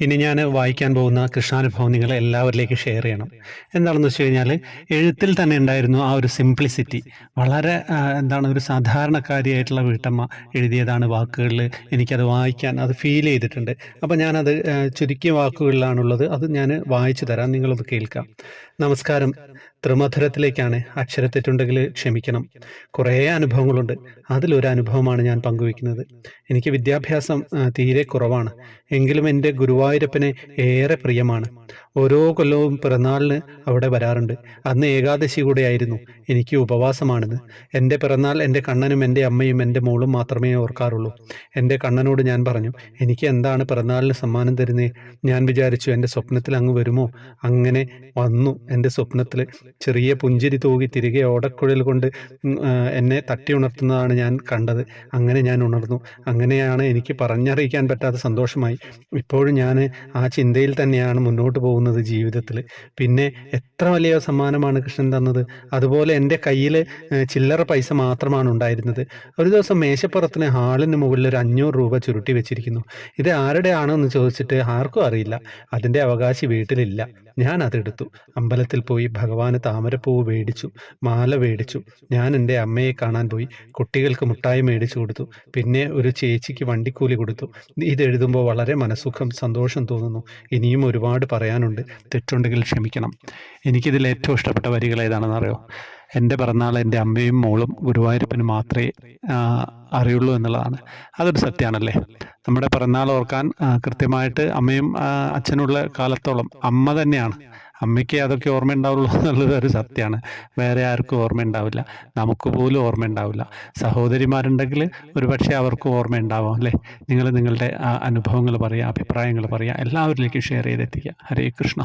ഇനി ഞാൻ വായിക്കാൻ പോകുന്ന കൃഷ്ണാനുഭവം നിങ്ങൾ എല്ലാവരിലേക്കും ഷെയർ ചെയ്യണം. എന്താണെന്ന് വെച്ച് കഴിഞ്ഞാൽ എഴുത്തിൽ തന്നെ ഉണ്ടായിരുന്നു ആ ഒരു സിംപ്ലിസിറ്റി വളരെ എന്താണ് ഒരു സാധാരണക്കാരിയായിട്ടുള്ള വീട്ടമ്മ എഴുതിയതാണ് വാക്കുകളിൽ എനിക്കത് വായിക്കാൻ അത് ഫീൽ ചെയ്തിട്ടുണ്ട്. അപ്പോൾ ഞാനത് ചുരുക്കിയ വാക്കുകളിലാണുള്ളത്. അത് ഞാൻ വായിച്ചു തരാം. നിങ്ങളത് കേൾക്കാം. നമസ്കാരം. ത്രിമധുരത്തിലേക്കാണ് അക്ഷരത്തെറ്റുണ്ടെങ്കിൽ ക്ഷമിക്കണം. കുറേ അനുഭവങ്ങളുണ്ട്. അതിലൊരു അനുഭവമാണ് ഞാൻ പങ്കുവയ്ക്കുന്നത്. എനിക്ക് വിദ്യാഭ്യാസം തീരെ കുറവാണ്. എങ്കിലും എന്റെ ഗുരുവായൂരപ്പനെ ഏറെ പ്രിയമാണ്. ഓരോ കൊല്ലവും പിറന്നാളിന് അവിടെ വരാറുണ്ട്. അന്ന് ഏകാദശി കൂടെയായിരുന്നു. എനിക്ക് ഉപവാസമാണിത് എന്റെ പിറന്നാൾ എന്റെ കണ്ണനും എന്റെ അമ്മയും എന്റെ മോളും മാത്രമേ ഓർക്കാറുള്ളൂ. എന്റെ കണ്ണനോട് ഞാൻ പറഞ്ഞു എനിക്ക് എന്താണ് പിറന്നാളിന് സമ്മാനം തരുന്നേ? ഞാൻ വിചാരിച്ചു എന്റെ സ്വപ്നത്തിൽ അങ്ങ് വരുമോ? അങ്ങനെ വന്നു. എന്റെ സ്വപ്നത്തിൽ ചെറിയ പുഞ്ചിരി തൂകി തിരികെ ഓടക്കുഴൽ കൊണ്ട് എന്നെ തട്ടി ഉണർത്തുന്നതാണ് ഞാൻ കണ്ടത്. അങ്ങനെ ഞാൻ ഉണർന്നു. അങ്ങനെയാണ് എനിക്ക് പറഞ്ഞറിയിക്കാൻ പറ്റാത്ത സന്തോഷമായി. ഇപ്പോഴും ഞാൻ ആ ചിന്തയിൽ തന്നെയാണ് മുന്നോട്ട് പോകുന്നത്. ജീവിതത്തിൽ പിന്നെ എത്ര വലിയ സമ്മാനമാണ് കൃഷ്ണൻ തന്നത്? അതുപോലെ എന്റെ കയ്യിൽ ചില്ലറ പൈസ മാത്രമാണ് ഉണ്ടായിരുന്നത്. ഒരു ദിവസം മേശപ്പുറത്തിന് ഹാളിന് മുകളിൽ ഒരു അഞ്ഞൂറ് രൂപ ചുരുട്ടി വെച്ചിരിക്കുന്നു. ഇത് ആരുടെ എന്ന് ചോദിച്ചിട്ട് ആർക്കും അറിയില്ല. അതിന്റെ അവകാശി വീട്ടിലില്ല. ഞാൻ അതെടുത്തു. അമ്പലത്തിൽ പോയി ഭഗവാന് താമരപ്പൂവ് മേടിച്ചു. മാല മേടിച്ചു. ഞാൻ എന്റെ അമ്മയെ കാണാൻ പോയി. കുട്ടികൾക്ക് മുട്ടായി മേടിച്ചു കൊടുത്തു. പിന്നെ ഒരു ചേച്ചിക്ക് വണ്ടിക്കൂലി കൊടുത്തു. ഇത് എഴുതുമ്പോൾ വളരെ മനസ്സുഖം സന്തോഷം തോന്നുന്നു. ഇനിയും ഒരുപാട് പറയാനുണ്ട്. തെറ്റുണ്ടെങ്കിൽ ക്ഷമിക്കണം. എനിക്കിതിൽ ഏറ്റവും ഇഷ്ടപ്പെട്ട വരികൾ ഏതാണെന്ന് അറിയോ? എന്റെ പിറന്നാൾ എന്റെ അമ്മയും മോളും ഗുരുവായൂരപ്പന് മാത്രമേ അറിയുള്ളൂ എന്നുള്ളതാണ്. അതൊരു സത്യമാണല്ലേ? നമ്മുടെ പിറന്നാൾ ഓർക്കാൻ കൃത്യമായിട്ട് അമ്മയും അച്ഛനുള്ള കാലത്തോളം അമ്മ തന്നെയാണ് അമ്മയ്ക്ക് അതൊക്കെ ഓർമ്മ ഉണ്ടാവുള്ളൂ എന്നുള്ളത് ഒരു സത്യമാണ്. വേറെ ആർക്കും ഓർമ്മ ഉണ്ടാവില്ല നമുക്ക് പോലും ഓർമ്മ ഉണ്ടാവില്ല സഹോദരിമാരുണ്ടെങ്കിൽ ഒരു പക്ഷേ അവർക്കും ഓർമ്മ ഉണ്ടാവാം അല്ലേ? നിങ്ങൾ നിങ്ങളുടെ അനുഭവങ്ങൾ പറയുക അഭിപ്രായങ്ങൾ പറയുക എല്ലാവരിലേക്കും ഷെയർ ചെയ്തെത്തിക്കുക. ഹരേ കൃഷ്ണ.